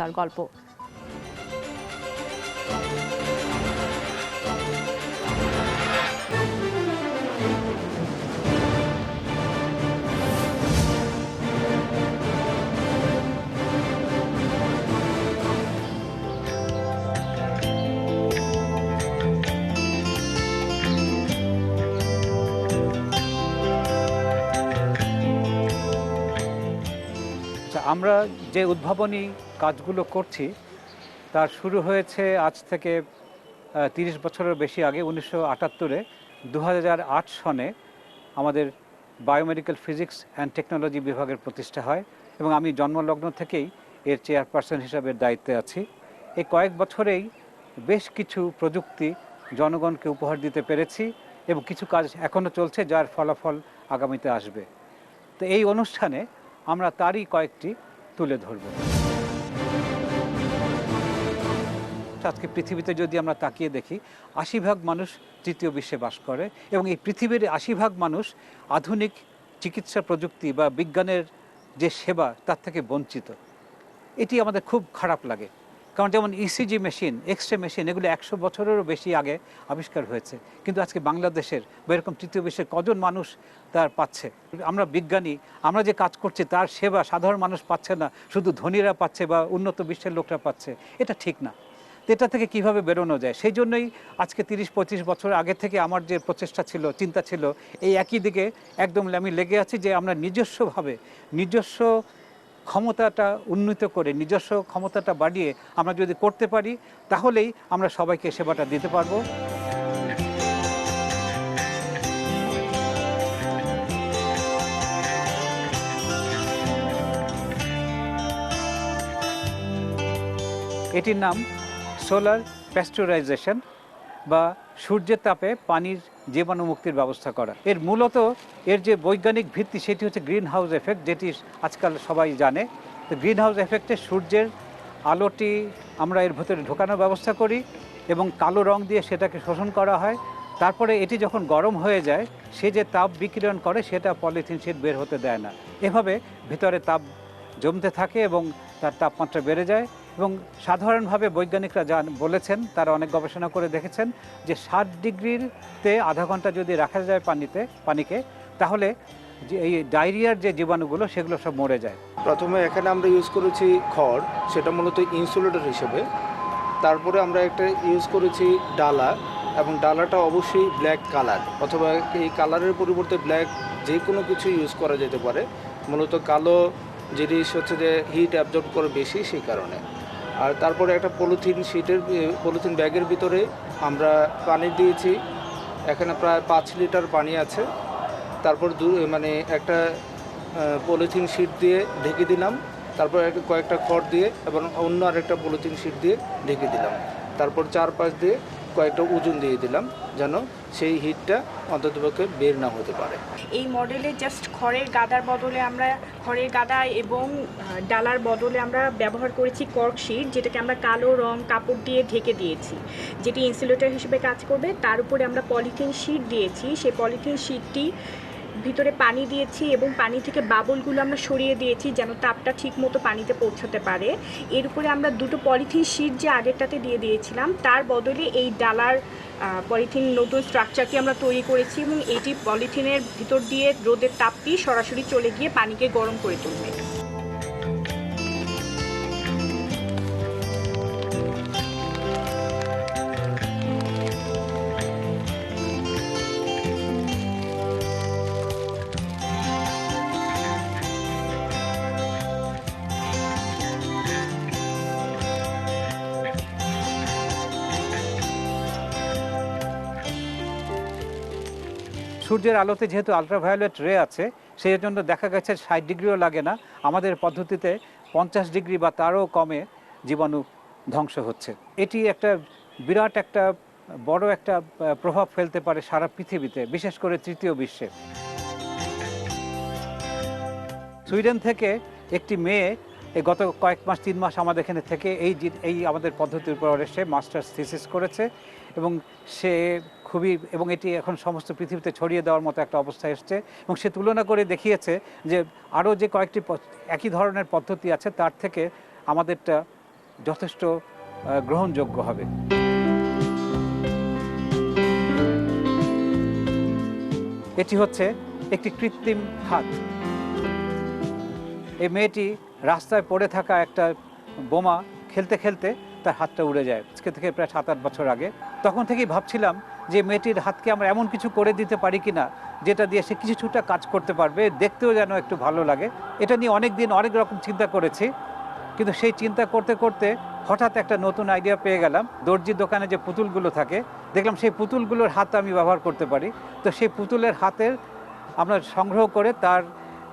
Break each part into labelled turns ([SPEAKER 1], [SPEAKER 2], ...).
[SPEAKER 1] তার গল্প।
[SPEAKER 2] আচ্ছা আমরা যে উদ্ভাবনী কাজগুলো করছি, তার শুরু হয়েছে আজ থেকে তিরিশ বছরের বেশি আগে, উনিশশো আটাত্তরে। দু সনে আমাদের বায়োমেডিক্যাল ফিজিক্স অ্যান্ড টেকনোলজি বিভাগের প্রতিষ্ঠা হয় এবং আমি জন্মলগ্ন থেকেই এর চেয়ারপারসন হিসাবে দায়িত্বে আছি। এই কয়েক বছরেই বেশ কিছু প্রযুক্তি জনগণকে উপহার দিতে পেরেছি এবং কিছু কাজ এখনও চলছে যার ফলাফল আগামীতে আসবে। তো এই অনুষ্ঠানে আমরা তারই কয়েকটি তুলে ধরব। আজকে পৃথিবীতে যদি আমরা তাকিয়ে দেখি, আশি ভাগ মানুষ তৃতীয় বিশ্বে বাস করে এবং এই পৃথিবীর আশি ভাগ মানুষ আধুনিক চিকিৎসা প্রযুক্তি বা বিজ্ঞানের যে সেবা, তার থেকে বঞ্চিত। এটি আমাদের খুব খারাপ লাগে। কারণ যেমন ECG machine X ray machine এগুলো একশো বছরেরও বেশি আগে আবিষ্কার হয়েছে। কিন্তু আজকে বাংলাদেশের বা এরকম তৃতীয় বিশ্বের কজন মানুষ তার পাচ্ছে? আমরা বিজ্ঞানী, আমরা যে কাজ করছি, তার সেবা সাধারণ মানুষ পাচ্ছে না, শুধু ধনীরা পাচ্ছে বা উন্নত বিশ্বের লোকরা পাচ্ছে, এটা ঠিক না। এটা থেকে কীভাবে বেরোনো যায়, সেই জন্যই আজকে তিরিশ, পঁচিশ বছর আগে থেকে আমার যে প্রচেষ্টা ছিল, চিন্তা ছিল, এই একই দিকে একদম আমি লেগে আছি যে আমরা নিজস্বভাবে, নিজস্ব ক্ষমতাটা উন্নীত করে, নিজস্ব ক্ষমতাটা বাড়িয়ে আমরা যদি করতে পারি, তাহলেই আমরা সবাইকে সেবাটা দিতে পারব। এটির নাম সোলার প্যাস্টুরাইজেশন বা সূর্যের তাপে পানির জীবাণু মুক্তির ব্যবস্থা করা। এর মূলত এর যে বৈজ্ঞানিক ভিত্তি, সেটি হচ্ছে গ্রিন হাউস এফেক্ট, যেটি আজকাল সবাই জানে। তো গ্রিন হাউস এফেক্টে সূর্যের আলোটি আমরা এর ভেতরে ঢোকানোর ব্যবস্থা করি এবং কালো রং দিয়ে সেটাকে শোষণ করা হয়। তারপরে এটি যখন গরম হয়ে যায়, সে যে তাপ বিকিরণ করে, সেটা পলিথিন শিট বের হতে দেয় না। এভাবে ভিতরে তাপ জমতে থাকে এবং তার তাপমাত্রা বেড়ে যায়। এবং সাধারণভাবে বৈজ্ঞানিকরা যান বলেছেন, তারা অনেক গবেষণা করে দেখেছেন যে ষাট ডিগ্রিতে আধা ঘণ্টা যদি রাখা যায় পানিতে, পানিকে, তাহলে যে এই ডায়রিয়ার যে জীবাণুগুলো, সেগুলো সব মরে যায়।
[SPEAKER 3] প্রথমে এখানে আমরা ইউজ করেছি খড়, সেটা মূলত ইনসুলেটর হিসেবে। তারপরে আমরা একটা ইউজ করেছি ডালা, এবং ডালাটা অবশ্যই ব্ল্যাক কালার, অথবা এই কালারের পরিবর্তে ব্ল্যাক যে কোনো কিছু ইউজ করা যেতে পারে। মূলত কালো জিনিস হচ্ছে যে হিট অ্যাবজর্ব করে বেশি, সেই কারণে। আর তারপরে একটা পলিথিন শিটের পলিথিন ব্যাগের ভিতরে আমরা পানি দিয়েছি। এখানে প্রায় পাঁচ লিটার পানি আছে। তারপর দু মানে একটা পলিথিন শিট দিয়ে ঢেকে দিলাম। তারপর একটা কয়েকটা খড় দিয়ে এবং অন্য আরেকটা পলিথিন শিট দিয়ে ঢেকে দিলাম। তারপর চারপাশ দিয়ে কয়েকটা ওজন দিয়ে দিলাম যেন সেই হিটটা অন্ততপক্ষে বের না হতে পারে।
[SPEAKER 4] এই মডেলে জাস্ট খড়ের গাদার বদলে আমরা, খড়ের গাদা এবং ডালার বদলে আমরা ব্যবহার করেছি কর্ক শিট যেটাকে আমরা কালো রং কাপড় দিয়ে ঢেকে দিয়েছি। যেটি ইনসুলেটর হিসেবে কাজ করবে, তার উপরে আমরা পলিথিন শিট দিয়েছি। সেই পলিথিন শিটটি ভিতরে পানি দিয়েছি এবং পানি থেকে বাবলগুলো আমরা সরিয়ে দিয়েছি যেন তাপটা ঠিক মতো পানিতে পৌঁছাতে পারে। এর উপরে আমরা দুটো পলিথিন শিট যে আগেরটাতে দিয়ে দিয়েছিলাম, তার বদলে এই ডালার পলিথিন নতুন স্ট্রাকচারটি আমরা তৈরি করেছি এবং এটি পলিথিনের ভিতর দিয়ে রোদের তাপটি সরাসরি চলে গিয়ে পানিকে গরম করে তুলবে।
[SPEAKER 2] সূর্যের আলোতে যেহেতু আলট্রাভায়োলেট রে আছে সেই জন্য দেখা গেছে ষাট ডিগ্রিও লাগে না। আমাদের পদ্ধতিতে পঞ্চাশ ডিগ্রি বা তারও কমে জীবাণু ধ্বংস হচ্ছে। এটি একটা বিরাট একটা বড় একটা প্রভাব ফেলতে পারে সারা পৃথিবীতে, বিশেষ করে তৃতীয় বিশ্বে। সুইডেন থেকে একটি মেয়ে গত কয়েক মাস, তিন মাস আমাদের এখানে থেকে এই এই আমাদের পদ্ধতির উপর এসে মাস্টার্স থিসিস করেছে এবং সে খুবই, এবং এটি এখন সমস্ত পৃথিবীতে ছড়িয়ে দেওয়ার মতো একটা অবস্থা এসছে। এবং সে তুলনা করে দেখিয়েছে যে আরও যে কয়েকটি একই ধরনের পদ্ধতি আছে, তার থেকে আমাদেরটা যথেষ্ট গ্রহণযোগ্য হবে। এটি হচ্ছে একটি কৃত্রিম হাত। এই মেয়েটি রাস্তায় পড়ে থাকা একটা বোমা খেলতে খেলতে তার হাতটা উড়ে যায়। আজকে থেকে প্রায় সাত আট বছর আগে। তখন থেকেই ভাবছিলাম যে মেয়েটির হাতকে আমরা এমন কিছু করে দিতে পারি কি না যেটা দিয়ে সে কিছুটা কাজ করতে পারবে, দেখতেও যেন একটু ভালো লাগে। এটা নিয়ে অনেক দিন অনেক রকম চিন্তা করেছি, কিন্তু সেই চিন্তা করতে করতে হঠাৎ একটা নতুন আইডিয়া পেয়ে গেলাম। দর্জির দোকানে যে পুতুলগুলো থাকে, দেখলাম সেই পুতুলগুলোর হাত আমি ব্যবহার করতে পারি। তো সেই পুতুলের হাতের আমরা সংগ্রহ করে তার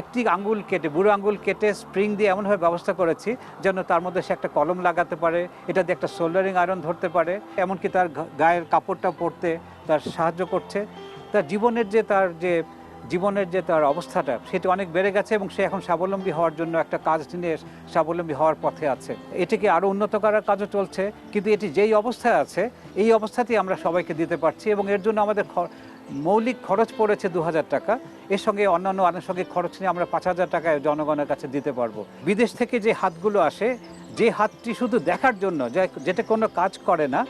[SPEAKER 2] একটি আঙ্গুল কেটে, বুড়ো আঙ্গুল কেটে স্প্রিং দিয়ে এমনভাবে ব্যবস্থা করেছি যেন তার মধ্যে সে একটা কলম লাগাতে পারে, এটা দিয়ে একটা সোল্ডারিং আয়রন ধরতে পারে, এমনকি তার গায়ের কাপড়টা পরতে তার সাহায্য করছে। তার জীবনের যে তার যে, জীবনের যে তার অবস্থাটা, সেটা অনেক বেড়ে গেছে এবং সে এখন স্বাবলম্বী হওয়ার জন্য একটা কাজ নিয়ে স্বাবলম্বী হওয়ার পথে আছে। এটিকে আরও উন্নত করার কাজও চলছে, কিন্তু এটি যেই অবস্থায় আছে, এই অবস্থাতেই আমরা সবাইকে দিতে পারছি এবং এর জন্য আমাদের মৌলিক খরচ পড়েছে দু হাজার টাকা। এর সঙ্গে অন্যান্য আনুষঙ্গিক খরচ নিয়ে আমরা পাঁচ হাজার টাকায় জনগণের কাছে দিতে পারব। বিদেশ থেকে যে হাতগুলো আসে, যে হাতটি শুধু দেখার জন্য যেটা কোনো কাজ করে না,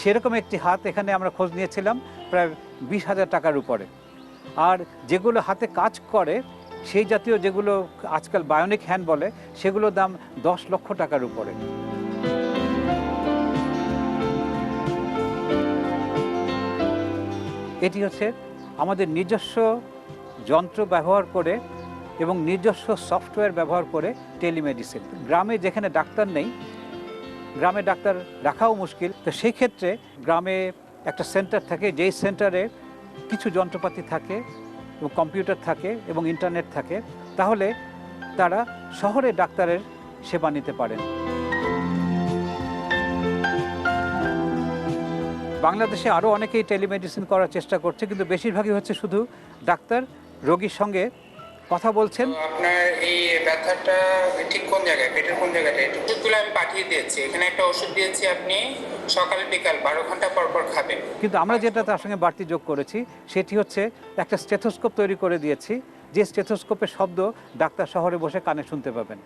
[SPEAKER 2] সেরকম একটি হাত এখানে আমরা খোঁজ নিয়েছিলাম প্রায় বিশ হাজার টাকার উপরে। আর যেগুলো হাতে কাজ করে, সেই জাতীয় যেগুলো আজকাল বায়োনিক হ্যান্ড বলে, সেগুলোর দাম দশ লক্ষ টাকার উপরে। এটি হচ্ছে আমাদের নিজস্ব যন্ত্র ব্যবহার করে এবং নিজস্ব সফটওয়্যার ব্যবহার করে টেলিমেডিসিন। গ্রামে যেখানে ডাক্তার নেই, গ্রামে ডাক্তার রাখাও মুশকিল। তো সেই ক্ষেত্রে গ্রামে একটা সেন্টার থাকে, যেই সেন্টারে কিছু যন্ত্রপাতি থাকে, এবং কম্পিউটার থাকে, এবং ইন্টারনেট থাকে, তাহলে তারা শহরে ডাক্তারের সেবা নিতে পারেন। বাংলাদেশে আরও অনেকেই টেলিমেডিসিন করার চেষ্টা করছে কিন্তু বেশিরভাগই হচ্ছে শুধু ডাক্তার রোগীর সঙ্গে কথা বলছেন।
[SPEAKER 1] আপনার এই ব্যথাটা ঠিক কোন জায়গায়? পেটের কোন জায়গাটা ওষুধগুলো আমি পাঠিয়ে দিয়েছি। এখানে একটা ওষুধ দিয়েছি আপনি সকাল বিকাল বারো ঘণ্টা পর পর খাবেন।
[SPEAKER 2] কিন্তু আমরা যেটা তার সঙ্গে বাড়তি যোগ করেছি সেটি হচ্ছে একটা স্টেথোস্কোপ তৈরি করে দিয়েছি। যে স্টেথোস্কোপের শব্দ ডাক্তার শহরে বসে কানে শুনতে পাবেন।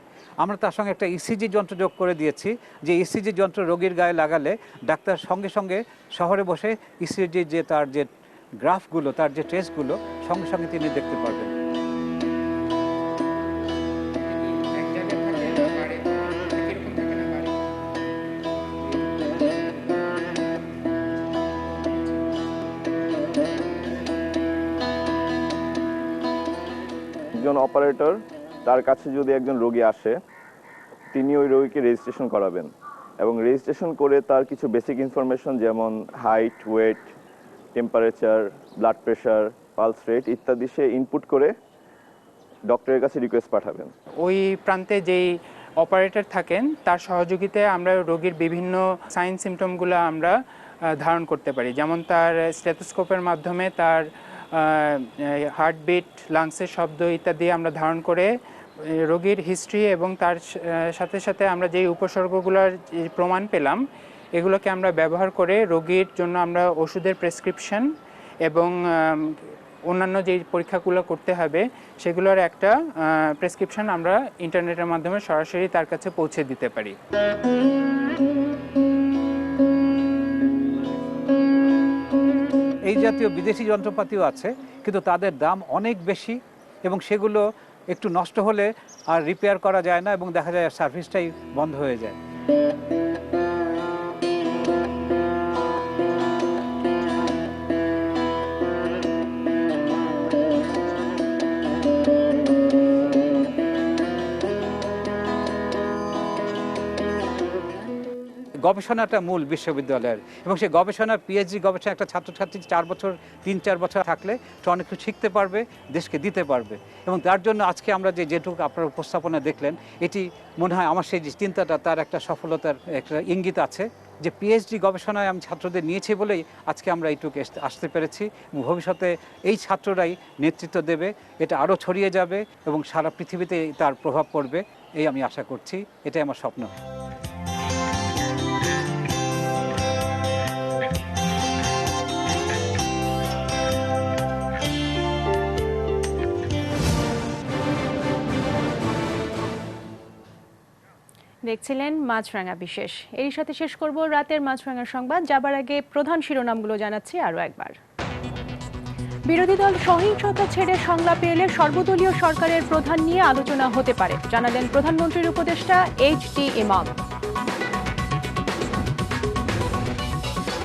[SPEAKER 2] আমরা তার সঙ্গে একটা ইসিজি যন্ত্র যোগ করে দিয়েছি, যে ইসিজি যন্ত্র রোগীর গায়ে লাগালে ডাক্তার সঙ্গে সঙ্গে শহরে বসে ইসিজি যে তার যে গ্রাফগুলো, তার যে টেস্টগুলো সঙ্গে সঙ্গে তিনি দেখতে পারবেন।
[SPEAKER 5] একজন অপারেটর, তার কাছে যদি একজন রোগী আসে, তিনি ওই রোগীকে রেজিস্ট্রেশন করাবেন এবং রেজিস্ট্রেশন করে তার কিছু বেসিক ইনফরমেশন যেমন height weight temperature blood pressure pulse rate ইত্যাদি সে ইনপুট করে ডক্টরের কাছে রিকোয়েস্ট পাঠাবেন।
[SPEAKER 6] ওই প্রান্তে যেই অপারেটর থাকেন, তার সহযোগিতায় আমরা রোগীর বিভিন্ন সাইন সিমটমগুলো আমরা ধারণ করতে পারি। যেমন তার স্টেথোস্কোপের মাধ্যমে তার হার্টবিট লাংসের শব্দ ইত্যাদি আমরা ধারণ করে রোগীর হিস্ট্রি এবং তার সাথে সাথে আমরা যেই উপসর্গগুলোর প্রমাণ পেলাম, এগুলোকে আমরা ব্যবহার করে রোগীর জন্য আমরা ওষুধের প্রেসক্রিপশন এবং অন্যান্য যে পরীক্ষাগুলো করতে হবে, সেগুলোর একটা প্রেসক্রিপশন আমরা ইন্টারনেটের মাধ্যমে সরাসরি তার কাছে পৌঁছে দিতে পারি।
[SPEAKER 2] এই জাতীয় বিদেশি যন্ত্রপাতিও আছে কিন্তু তাদের দাম অনেক বেশি এবং সেগুলো একটু নষ্ট হলে আর রিপেয়ার করা যায় না এবং দেখা যায় সার্ভিসটাই বন্ধ হয়ে যায়। গবেষণাটা মূল বিশ্ববিদ্যালয়ের। এবং সেই গবেষণা পিএইচডি গবেষণা একটা ছাত্রছাত্রী চার বছর, তিন চার বছর থাকলে সে অনেক কিছু শিখতে পারবে, দেশকে দিতে পারবে। এবং তার জন্য আজকে আমরা যে যেটুকু আপনার উপস্থাপনা দেখলেন, এটি মনে হয় আমার সেই চিন্তাটা, তার একটা সফলতার একটা ইঙ্গিত আছে যে পিএইচডি গবেষণায় আমি ছাত্রদের নিয়েছি বলেই আজকে আমরা এইটুকু আসতে পেরেছি। ভবিষ্যতে এই ছাত্ররাই নেতৃত্ব দেবে, এটা আরও ছড়িয়ে যাবে এবং সারা পৃথিবীতে তার প্রভাব পড়বে, এই আমি আশা করছি, এটাই আমার স্বপ্ন।
[SPEAKER 7] দেখছিলেন মাছরাঙা বিশেষ। এর সাথে শেষ করব রাতের মাছরাঙা সংবাদ। যাবার আগে প্রধান শিরোনামগুলো জানাচ্ছি আরও একবার। বিরোধী দল সহিংসতা ছেড়ে সংলাপে এলে সর্বদলীয় সরকারের প্রধান নিয়ে আলোচনা হতে পারে, জানালেন প্রধানমন্ত্রীর উপদেষ্টা এইচ টি ইমাম।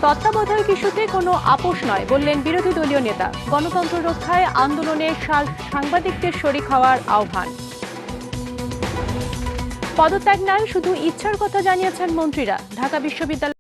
[SPEAKER 7] তত্ত্বাবধায়ক ইস্যুতে কোনো আপোষ নয়, বললেন বিরোধী দলীয় নেতা। গণতন্ত্র রক্ষায় আন্দোলনে সাংবাদিকদের শরিক হওয়ার আহ্বান। পদত্যাগ নয় শুধু ইচ্ছার কথা জানিয়েছেন মন্ত্রীরা। ঢাকা বিশ্ববিদ্যালয়